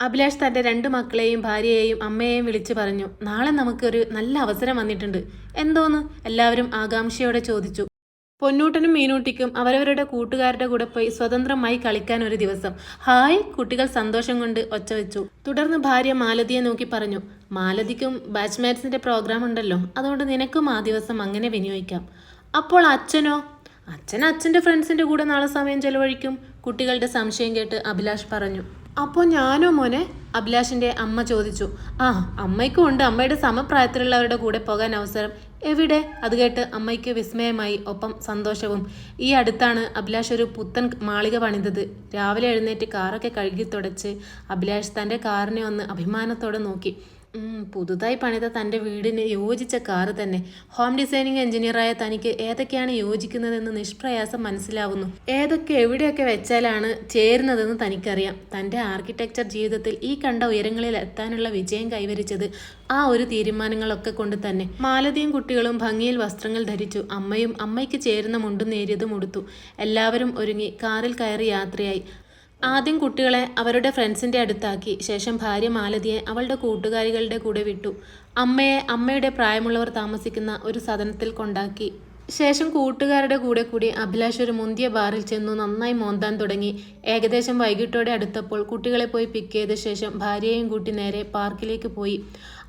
അഭിലാഷ് തന്റെ രണ്ട് മക്കളെയും ഭാര്യയെയും അമ്മയെയും വിളിച്ചു പറഞ്ഞു നാളെ നമുക്കൊരു നല്ല അവസരം വന്നിട്ടുണ്ട്. എന്തോന്ന്? എല്ലാവരും ആകാംക്ഷയോടെ ചോദിച്ചു. പൊന്നൂട്ടനും മീനൂട്ടിക്കും അവരവരുടെ കൂട്ടുകാരുടെ കൂടെ പോയി സ്വതന്ത്രമായി കളിക്കാൻ ഒരു ദിവസം. ഹായ് കുട്ടികൾ സന്തോഷം കൊണ്ട് ഒച്ച വെച്ചു. തുടർന്ന് ഭാര്യ മാലതിയെ നോക്കി പറഞ്ഞു മാലതിക്കും ബാച്ച്മാറ്റ്സിന്റെ പ്രോഗ്രാം ഉണ്ടല്ലോ അതുകൊണ്ട് നിനക്കും ആ ദിവസം അങ്ങനെ വിനിയോഗിക്കാം. അപ്പോൾ അച്ഛനോ? അച്ഛൻ അച്ഛന്റെ ഫ്രണ്ട്സിന്റെ കൂടെ നാളെ സമയം ചെലവഴിക്കും കുട്ടികളുടെ സംശയം കേട്ട് അഭിലാഷ് പറഞ്ഞു. അപ്പോൾ ഞാനോ മോനെ? അഭിലാഷിന്റെ അമ്മ ചോദിച്ചു. ആ അമ്മയ്ക്കും ഉണ്ട്. അമ്മയുടെ സമപ്രായത്തിലുള്ളവരുടെ കൂടെ പോകാൻ അവസരം. എവിടെ? അത് കേട്ട് അമ്മയ്ക്ക് വിസ്മയമായി. ഒപ്പം സന്തോഷവും. ഈ അടുത്താണ് അഭിലാഷ് ഒരു പുത്തൻ മാളിക പണിതത്. രാവിലെ എഴുന്നേറ്റ് കാറൊക്കെ കഴുകി തുടച്ച് അഭിലാഷ് തന്റെ കാറിനെ ഒന്ന് അഭിമാനത്തോടെ നോക്കി. പുതുതായി പണിത തന്റെ വീടിന് യോജിച്ച കാറ് തന്നെ. ഹോം ഡിസൈനിങ് എഞ്ചിനീയറായ തനിക്ക് ഏതൊക്കെയാണ് യോജിക്കുന്നതെന്ന് നിഷ്പ്രയാസം മനസ്സിലാവുന്നു. ഏതൊക്കെ എവിടെയൊക്കെ വെച്ചാലാണ് ചേരുന്നതെന്ന് തനിക്കറിയാം. തന്റെ ആർക്കിടെക്ചർ ജീവിതത്തിൽ ഈ കണ്ട ഉയരങ്ങളിൽ എത്താനുള്ള വിജയം കൈവരിച്ചത് ആ ഒരു തീരുമാനങ്ങളൊക്കെ കൊണ്ട് തന്നെ. മാലതിയും കുട്ടികളും ഭംഗിയിൽ വസ്ത്രങ്ങൾ ധരിച്ചു. അമ്മയും അമ്മയ്ക്ക് ചേരുന്ന മുണ്ടും നേരിയതും ഉടുത്തു. എല്ലാവരും ഒരുങ്ങി കാറിൽ കയറി യാത്രയായി. ആദ്യം കുട്ടികളെ അവരുടെ ഫ്രണ്ട്സിന്റെ അടുത്താക്കി. ശേഷം ഭാര്യ മാലതിയെ അവളുടെ കൂട്ടുകാരികളുടെ കൂടെ വിട്ടു. അമ്മയെ അമ്മയുടെ പ്രായമുള്ളവർ താമസിക്കുന്ന ഒരു സദനത്തിൽ കൊണ്ടാക്കി. ശേഷം കൂട്ടുകാരുടെ കൂടെ കൂടി അഭിലാഷ് ഒരു മുന്തിയ ബാറിൽ ചെന്നു നന്നായി മോന്താൻ തുടങ്ങി. ഏകദേശം വൈകിട്ടോടെ അടുത്തപ്പോൾ കുട്ടികളെ പോയി പിക്ക് ചെയ്ത ശേഷം ഭാര്യയെയും കൂട്ടി നേരെ പാർക്കിലേക്ക് പോയി.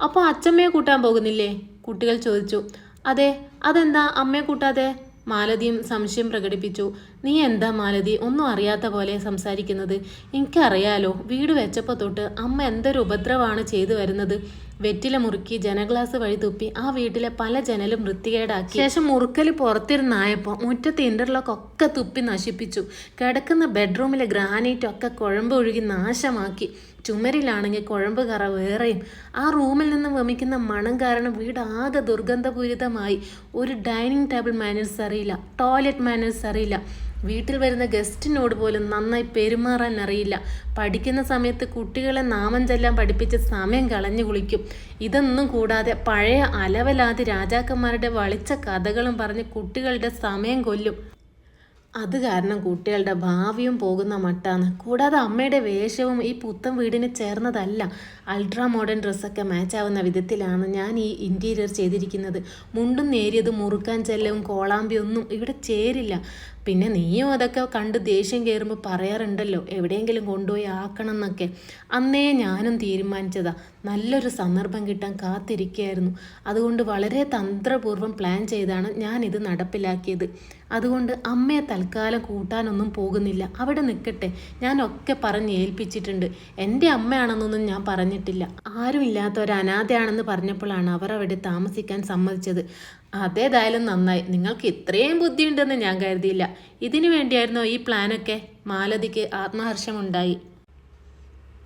അപ്പോൾ അച്ചമ്മയെ കൂട്ടാൻ പോകുന്നില്ലേ? കുട്ടികൾ ചോദിച്ചു. അതെ അതെന്താ? അമ്മയെ കൂട്ടാതെ? മാലതിയും സംശയം പ്രകടിപ്പിച്ചു. നീ എന്താ മാലതി? ഒന്നും അറിയാത്ത പോലെ സംസാരിക്കുന്നത്. എനിക്കറിയാലോ വീട് വെച്ചപ്പോൾ തൊട്ട് അമ്മ എന്തൊരു ഉപദ്രവമാണ് ചെയ്തു വരുന്നത്? വെറ്റില മുറുക്കി ജനഗ്ലാസ് വഴി തുപ്പി ആ വീട്ടിലെ പല ജനലും വൃത്തികേടാക്കി. ശേഷം മുറുക്കൽ പുറത്തിരുന്നായപ്പോൾ മുറ്റത്തെ ഇന്റർലോക്ക് ഒക്കെ തുപ്പി നശിപ്പിച്ചു. കിടക്കുന്ന ബെഡ്റൂമിലെ ഗ്രാനൈറ്റ് ഒക്കെ കുഴമ്പ് ഒഴുകി നാശമാക്കി. ചുമരിലാണെങ്കിൽ കുഴമ്പ് കറ വേറെയും. ആ റൂമിൽ നിന്ന് വമിക്കുന്ന മണം കാരണം വീട് ആകെ ദുർഗന്ധപൂരിതമായി. ഒരു ഡൈനിങ് ടേബിൾ മാനേഴ്സ് അറിയില്ല. ടോയ്ലറ്റ് മാനേഴ്സ് അറിയില്ല. വീട്ടിൽ വരുന്ന ഗസ്റ്റിനോട് പോലും നന്നായി പെരുമാറാൻ അറിയില്ല. പഠിക്കുന്ന സമയത്ത് കുട്ടികളെ നാമം ചെല്ലാൻ പഠിപ്പിച്ച് സമയം കളഞ്ഞു കുളിക്കും. ഇതൊന്നും കൂടാതെ പഴയ അലവലാതി രാജാക്കന്മാരുടെ വളിച്ച കഥകളും പറഞ്ഞ് കുട്ടികളുടെ സമയം കൊല്ലും. അത് കാരണം കുട്ടികളുടെ ഭാവിയും പോകുന്ന മട്ടാണ്. കൂടാതെ അമ്മയുടെ വേഷവും ഈ പുത്തൻ വീടിന് ചേർന്നതല്ല. അൾട്രാ മോഡേൺ ഡ്രസ്സൊക്കെ മാച്ച് ആവുന്ന വിധത്തിലാണ് ഞാൻ ഈ ഇന്റീരിയർ ചെയ്തിരിക്കുന്നത്. മുണ്ടും നേരിയതും മുറുക്കാൻ ചെല്ലവും കോളാമ്പിയൊന്നും ഇവിടെ ചേരില്ല. പിന്നെ നീയും അതൊക്കെ കണ്ട് ദേഷ്യം കയറുമ്പോൾ പറയാറുണ്ടല്ലോ എവിടെയെങ്കിലും കൊണ്ടുപോയി ആക്കണം എന്നൊക്കെ അന്നേ ഞാനും തീരുമാനിച്ചതാ നല്ലൊരു സന്ദർഭം കിട്ടാൻ കാത്തിരിക്കുകയായിരുന്നു. അതുകൊണ്ട് വളരെ തന്ത്രപൂർവം പ്ലാൻ ചെയ്താണ് ഞാനിത് നടപ്പിലാക്കിയത്. അതുകൊണ്ട് അമ്മയെ തൽക്കാലം കൂട്ടാനൊന്നും പോകുന്നില്ല. അവിടെ നിൽക്കട്ടെ ഞാനൊക്കെ പറഞ്ഞ് ഏൽപ്പിച്ചിട്ടുണ്ട്. എന്റെ അമ്മയാണെന്നൊന്നും ഞാൻ പറഞ്ഞിട്ടില്ല. ആരുമില്ലാത്ത ഒരു അനാഥയാണെന്ന് പറഞ്ഞപ്പോഴാണ് അവർ അവിടെ താമസിക്കാൻ സമ്മതിച്ചത്. അതേതായാലും നന്നായി. നിങ്ങൾക്ക് ഇത്രയും ബുദ്ധിയുണ്ടെന്ന് ഞാൻ കരുതിയില്ല. ഇതിനു വേണ്ടിയായിരുന്നോ ഈ പ്ലാനൊക്കെ? മാലതിക്ക് ആത്മഹർഷമുണ്ടായി.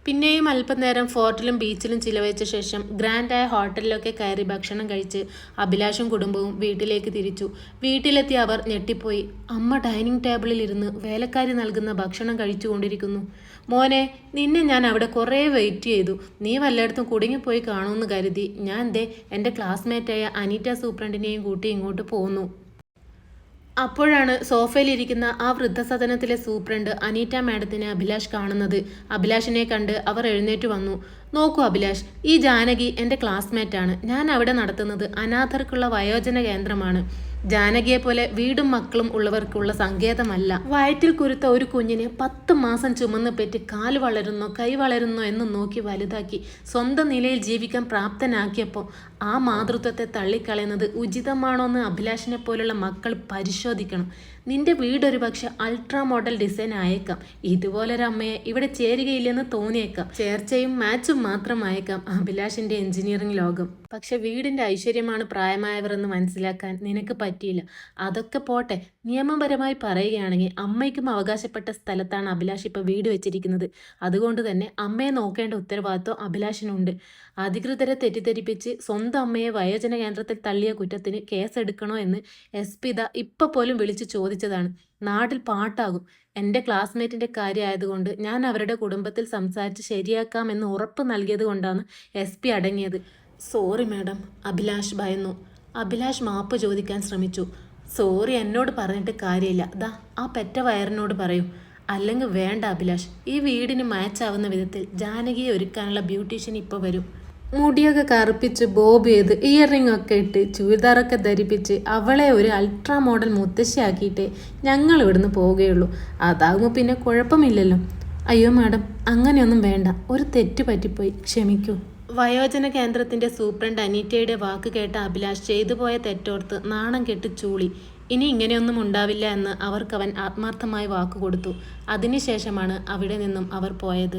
പിന്നെയും അല്പനേരം ഫോർട്ടിലും ബീച്ചിലും ചിലവഴിച്ച ശേഷം ഗ്രാൻഡായ ഹോട്ടലിലൊക്കെ കയറി ഭക്ഷണം കഴിച്ച് അഭിലാഷും കുടുംബവും വീട്ടിലേക്ക് തിരിച്ചു. വീട്ടിലെത്തി അവർ ഞെട്ടിപ്പോയി. അമ്മ ഡൈനിങ് ടേബിളിൽ ഇരുന്ന് വേലക്കാരി നൽകുന്ന ഭക്ഷണം കഴിച്ചുകൊണ്ടിരിക്കുന്നു. മോനെ നിന്നെ ഞാൻ അവിടെ കുറേ വെയിറ്റ് ചെയ്തു. നീ വല്ലയിടത്തും കുടുങ്ങിപ്പോയി കാണുമെന്ന് കരുതി. ഞാൻ ദേ എന്റെ ക്ലാസ്മേറ്റായ അനീറ്റ സൂപ്രണ്ടിനെയും കൂട്ടി ഇങ്ങോട്ട് പോന്നു. അപ്പോഴാണ് സോഫയിലിരിക്കുന്ന ആ വൃദ്ധസദനത്തിലെ സൂപ്രണ്ട് അനീറ്റ മാഡത്തിനെ അഭിലാഷ് കാണുന്നത്. അഭിലാഷിനെ കണ്ട് അവർ എഴുന്നേറ്റ് വന്നു. നോക്കൂ അഭിലാഷ് ഈ ജാനകി എന്റെ ക്ലാസ്മേറ്റാണ്. ഞാൻ അവിടെ നടത്തുന്നത് അനാഥർക്കുള്ള വയോജന കേന്ദ്രമാണ്. ജാനകിയെ പോലെ വീടും മക്കളും ഉള്ളവർക്കുള്ള സങ്കേതമല്ല. വയറ്റിൽ കുരുത്ത ഒരു കുഞ്ഞിനെ പത്ത് മാസം ചുമന്ന് പെറ്റ് കാൽ വളരുന്നോ കൈ വളരുന്നോ എന്ന് നോക്കി വലുതാക്കി സ്വന്തം നിലയിൽ ജീവിക്കാൻ പ്രാപ്തനാക്കിയപ്പോൾ ആ മാതൃത്വത്തെ തള്ളിക്കളയുന്നത് ഉചിതമാണോ എന്ന് അഭിലാഷിനെ പോലുള്ള മക്കൾ പരിശോധിക്കണം. നിന്റെ വീടൊരു പക്ഷെ അൾട്രാ മോഡൽ ഡിസൈൻ ആയേക്കാം. ഇതുപോലൊരമ്മയെ ഇവിടെ ചേരുകയില്ലെന്ന് തോന്നിയേക്കാം. ചേർച്ചയും മാച്ചും മാത്രം മാത്രമായേക്കാം അഭിലാഷിന്റെ എഞ്ചിനീയറിംഗ് ലോകം. പക്ഷെ വീടിന്റെ ഐശ്വര്യമാണ് പ്രായമായവർ എന്ന് മനസ്സിലാക്കാൻ നിനക്ക് പറ്റിയില്ല. അതൊക്കെ പോട്ടെ നിയമപരമായി പറയുകയാണെങ്കിൽ അമ്മയ്ക്കും അവകാശപ്പെട്ട സ്ഥലത്താണ് അഭിലാഷ് ഇപ്പോൾ വീട് വെച്ചിരിക്കുന്നത്. അതുകൊണ്ട് തന്നെ അമ്മയെ നോക്കേണ്ട ഉത്തരവാദിത്വം അഭിലാഷിനുണ്ട്. അധികൃതരെ തെറ്റിദ്ധരിപ്പിച്ച് സ്വന്തം അമ്മയെ വയോജന കേന്ദ്രത്തിൽ തള്ളിയ കുറ്റത്തിന് കേസെടുക്കണോ എന്ന് എസ് പി ദ ഇപ്പോൾ പോലും വിളിച്ച് ചോദിച്ചതാണ്. നാട്ടിൽ പാട്ടാകും. എന്റെ ക്ലാസ്മേറ്റിന്റെ കാര്യമായതുകൊണ്ട് ഞാൻ അവരുടെ കുടുംബത്തിൽ സംസാരിച്ച് ശരിയാക്കാമെന്ന് ഉറപ്പ് നൽകിയത് കൊണ്ടാണ് എസ് പി അടങ്ങിയത്. സോറി മാഡം അഭിലാഷ് ഭയന്നു. അഭിലാഷ് മാപ്പ് ചോദിക്കാൻ ശ്രമിച്ചു. സോറി എന്നോട് പറഞ്ഞിട്ട് കാര്യമില്ല. ദാ ആ പെറ്റ വയറിനോട് പറയൂ. അല്ലെങ്കിൽ വേണ്ട അഭിലാഷ് ഈ വീടിന് മാച്ചാവുന്ന വിധത്തിൽ ജാനകിയെ ഒരുക്കാനുള്ള ബ്യൂട്ടീഷ്യൻ ഇപ്പോൾ വരും. മുടിയൊക്കെ കറുപ്പിച്ച് ബോബ് ചെയ്ത് ഇയർ റിംഗ് ഒക്കെ ഇട്ട് ചുരിദാറൊക്കെ ധരിപ്പിച്ച് അവളെ ഒരു അൾട്രാ മോഡൽ മുത്തശ്ശിയാക്കിയിട്ടേ ഞങ്ങൾ ഇവിടുന്ന് പോവുകയുള്ളൂ. അതാകുമ്പോൾ പിന്നെ കുഴപ്പമില്ലല്ലോ. അയ്യോ മാഡം അങ്ങനെയൊന്നും വേണ്ട. ഒരു തെറ്റ് പറ്റിപ്പോയി. ക്ഷമിക്കൂ. വയോജന കേന്ദ്രത്തിന്റെ സൂപ്രണ്ട് അനീറ്റയുടെ വാക്ക് കേട്ട അഭിലാഷ് ചെയ്തു പോയ തെറ്റോർത്ത് നാണം കെട്ട് ചൂളി. ഇനി ഇങ്ങനെയൊന്നും ഉണ്ടാവില്ല എന്ന് അവർക്കവൻ ആത്മാർത്ഥമായി വാക്കുകൊടുത്തു. അതിനുശേഷമാണ് അവിടെ നിന്നും അവർ പോയത്.